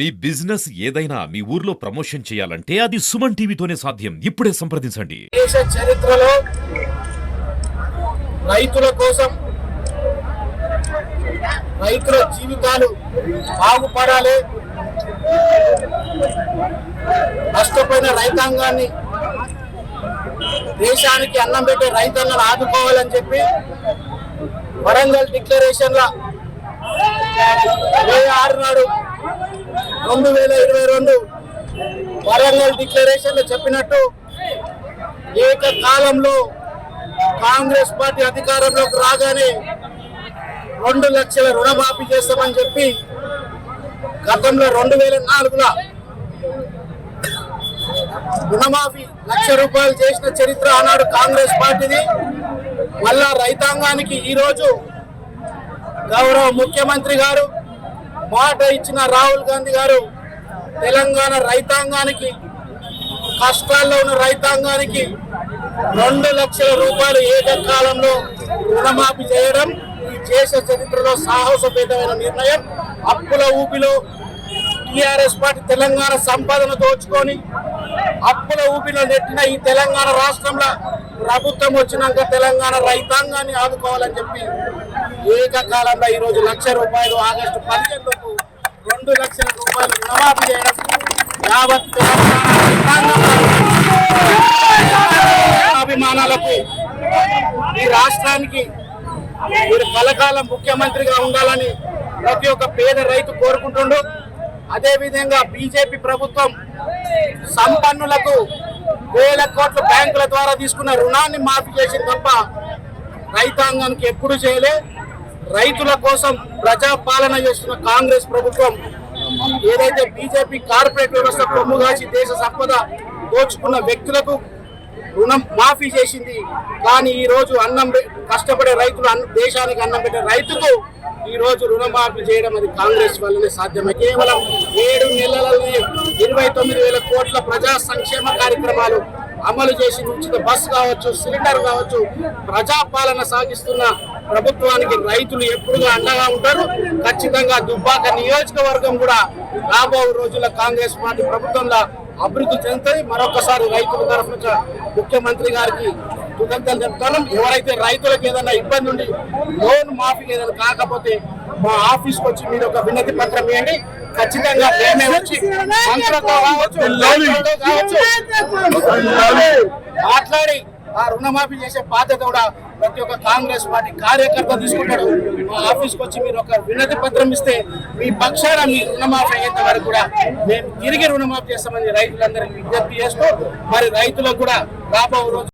మీ business ఏదైనా మీ ఊర్లో promotion చేయాలంటే అది సుమన్ టీవీతోనే సాధ్యం. ఇప్పుడే సంప్రదించండి. దేశ చరిత్రలో రైతుల కోసం రైతుల జీవితాలు బాగుపడాలి. నష్టపోయిన రైతాంగాన్ని దేశానికి అన్నం పెట్టే రైతాంగాన్ని ఆదుకోవాలని చెప్పి వరంగల్ డిక్లరేషన్ల ఇరవై ఆరు నాడు రెండు వేల ఇరవై రెండు వరంగల్ డిక్లరేషన్లో చెప్పినట్టు ఏకకాలంలో కాంగ్రెస్ పార్టీ అధికారంలోకి రాగానే రెండు లక్షల రుణమాఫీ చేస్తామని చెప్పి గతంలో రెండు వేల నాలుగులో రుణమాఫీ లక్ష రూపాయలు చేసిన చరిత్ర ఆనాడు కాంగ్రెస్ పార్టీది. మళ్ళా రైతాంగానికి ఈరోజు గౌరవ ముఖ్యమంత్రి గారు మాట ఇచ్చిన రాహుల్ గాంధీ గారు తెలంగాణ రైతాంగానికి కష్టాల్లో ఉన్న రైతాంగానికి రెండు లక్షల రూపాయలు ఏకకాలంలో రుణమాఫీ చేయడం ఈ దేశ చరిత్రలో సాహసపేతమైన నిర్ణయం. అప్పుల ఊపిలో టిఆర్ఎస్ పార్టీ తెలంగాణ సంపాదన దోచుకొని అప్పుల ఊపిలో నెట్టిన ఈ తెలంగాణ రాష్ట్రంలో ప్రభుత్వం వచ్చినాక తెలంగాణ రైతాంగాన్ని ఆదుకోవాలని చెప్పి ఏకకాలంలో ఈ రోజు లక్ష రూపాయలు ఆగస్టు పదిహేనులకు రెండు లక్షల రూపాయలు రుణమాఫీ చేయడం యావత్ అభిమానాలకు ఈ రాష్ట్రానికి మీరు కలకాలం ముఖ్యమంత్రిగా ఉండాలని ప్రతి ఒక్క పేద రైతు కోరుకుంటుండు. అదే విధంగా బీజేపీ ప్రభుత్వం సంపన్నులకు వేల కోట్ల బ్యాంకుల ద్వారా తీసుకున్న రుణాన్ని మాఫీ చేసింది తప్ప రైతాంగానికి ఎప్పుడు చేయలే. రైతుల కోసం ప్రజాపాలన చేస్తున్న కాంగ్రెస్ ప్రభుత్వం ఏదైతే బీజేపీ కార్పొరేట్ వ్యవస్థ కొమ్ముగాసి దేశ సంపద దోచుకున్న వ్యక్తులకు రుణం మాఫీ చేసింది. కానీ ఈ రోజు అన్నం కష్టపడే రైతులు దేశానికి అన్నం పెట్టే రైతుకు ఈరోజు రుణమాఫీ చేయడం అది కాంగ్రెస్ వల్లనే సాధ్యమే. కేవలం ఏడు నెలలనే ఇరవై తొమ్మిది వేల కోట్ల ప్రజా సంక్షేమ కార్యక్రమాలు అమలు చేసి ఉచిత బస్ కావచ్చు సిలిండర్ కావచ్చు ప్రజాపాలన సాగిస్తున్న ప్రభుత్వానికి రైతులు ఎప్పుడుగా అండగా ఉంటారు? ఖచ్చితంగా దుబ్బాక నియోజకవర్గం కూడా రాబో రోజుల కాంగ్రెస్ పార్టీ ప్రభుత్వంలో అభివృద్ధి చెందుతాయి మరొకసారి రైతుల తరఫున ముఖ్యమంత్రి గారికి కృతజ్ఞతలు చెప్తాను ఎవరైతే రైతులకు ఏదైనా ఇబ్బంది ఉండి లోన్ మాఫీ ఏదైనా కాకపోతే మా ఆఫీస్కి వచ్చి మీరు ఒక వినతి పత్రం ఇవ్వండి. ఖచ్చితంగా మేమే వచ్చి మాట్లాడి ఆ రుణమాఫీ చేసే బాధ్యత కూడా ప్రతి ఒక్క కాంగ్రెస్ పార్టీ కార్యకర్త తీసుకుంటాడు. మా ఆఫీస్కి వచ్చి మీరు ఒక వినతి పత్రం ఇస్తే మీ పక్షాన మీ రుణమాఫీ అయ్యేంత వరకు కూడా మేము తిరిగి రుణమాఫీ చేస్తామని రైతులందరికీ విజ్ఞప్తి చేస్తూ మరి రైతులకు కూడా రాబో రోజు